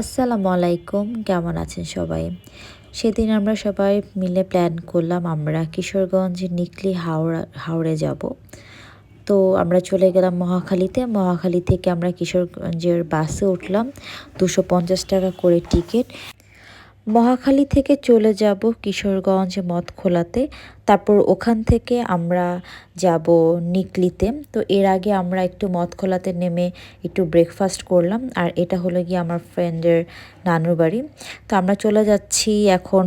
আসসালামু আলাইকুম কেমন আছেন সবাই? সেদিন আমরা সবাই মিলে প্ল্যান করলাম আমরা কিশোরগঞ্জ নিকলি হাওড়া, হাওড়ে যাব। তো আমরা চলে গেলাম মহাখালীতে। মহাখালী থেকে আমরা কিশোরগঞ্জের বাসে উঠলাম। দুশো পঞ্চাশ টাকা করে টিকিট মহাখালী থেকে চলে যাব কিশোরগঞ্জ মদখোলাতে তারপর ওখান থেকে আমরা যাব নিকলিতে। তো এর আগে আমরা একটু মদখোলাতে নেমে একটু ব্রেকফাস্ট করলাম। আর এটা হলো গিয়ে আমার ফ্রেন্ডের নানুর বাড়ি। তো আমরা চলে যাচ্ছি এখন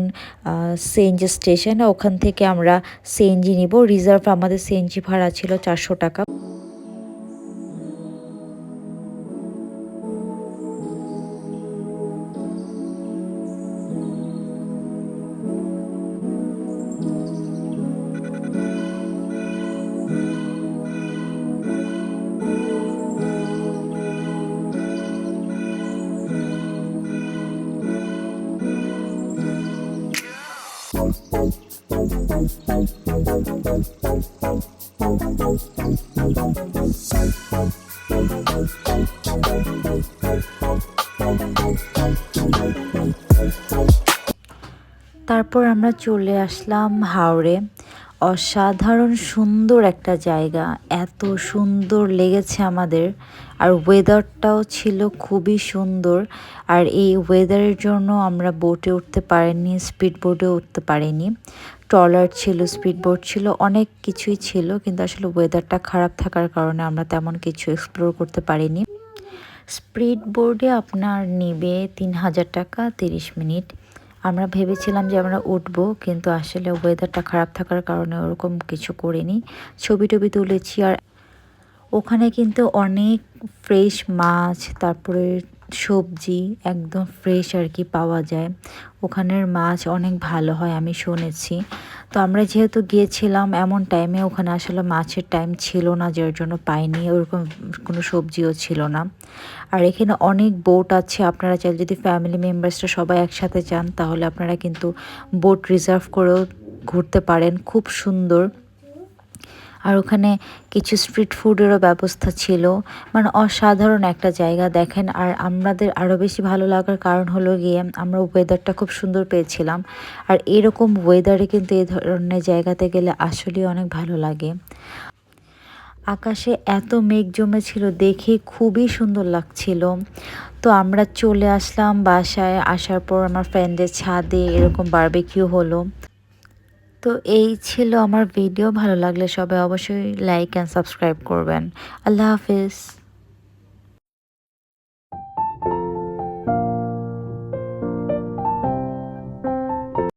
সিএনজি স্টেশনে ওখান থেকে আমরা সিএনজি নিব। রিজার্ভ আমাদের সিএনজি ভাড়া ছিল চারশো টাকা। তারপর আমরা চলে আসলাম হাওড়ে। অসাধারণ সুন্দর একটা জায়গা। এত সুন্দর লেগেছে আমাদের। আর ওয়েদারটাও ছিল খুবই সুন্দর। আর এই ওয়েদারের জন্য আমরা বোটে উঠতে পারিনি স্পিড বোটে উঠতে পারিনি। ট্রলার ছিল স্পিড বোট ছিল, অনেক কিছুই ছিল, কিন্তু আসলে ওয়েদারটা খারাপ থাকার কারণে আমরা তেমন কিছু এক্সপ্লোর করতে পারিনি। স্পিড বোর্ডে আপনার নেবে তিন হাজার টাকা, তিরিশ মিনিট। আমরা ভেবেছিলাম যে আমরা উঠবো, কিন্তু আসলে ওয়েদারটা খারাপ থাকার কারণে ওরকম কিছু করিনি। ছবি টবি তুলেছি আর ওখানে কিন্তু অনেক ফ্রেশ মাছ, তারপরে সবজি একদম ফ্রেশ আর কি পাওয়া যায়। ওখানের মাছ অনেক ভালো হয়, আমি শুনেছি। তো আমরা যেহেতু গিয়েছিলাম এমন টাইমে ওখানে আসলে মাছের টাইম ছিল না, যার জন্য পাইনি, ওরকম কোনো সবজিও ছিল না। আর এখানে অনেক বোট আছে, আপনারা চাইলে যদি ফ্যামিলি মেম্বার্সরা সবাই একসাথে যান, তাহলে আপনারা কিন্তু বোট রিজার্ভ করেও ঘুরতে পারেন, খুব সুন্দর। আর ওখানে কিছু স্ট্রিট ফুডেরও ব্যবস্থা ছিল। মানে অসাধারণ একটা জায়গা দেখেন। আর আমাদের আরও বেশি ভালো লাগার কারণ হলো গিয়ে আমরা ওয়েদারটা খুব সুন্দর পেয়েছিলাম। আর এরকম ওয়েদারে কিন্তু এই ধরনের জায়গাতে গেলে আসলেই অনেক ভালো লাগে। আকাশে এত মেঘ জমেছিল, দেখে খুবই সুন্দর লাগছিল। তো আমরা চলে আসলাম বাসায়। আসার পর আমার ফ্রেন্ডের ছাদে এরকম বারবেকিউ হলো। তো এই ছিল আমার ভিডিও ভালো লাগলে সবাই অবশ্যই লাইক অ্যান্ড সাবস্ক্রাইব করবেন। আল্লাহ হাফিজ।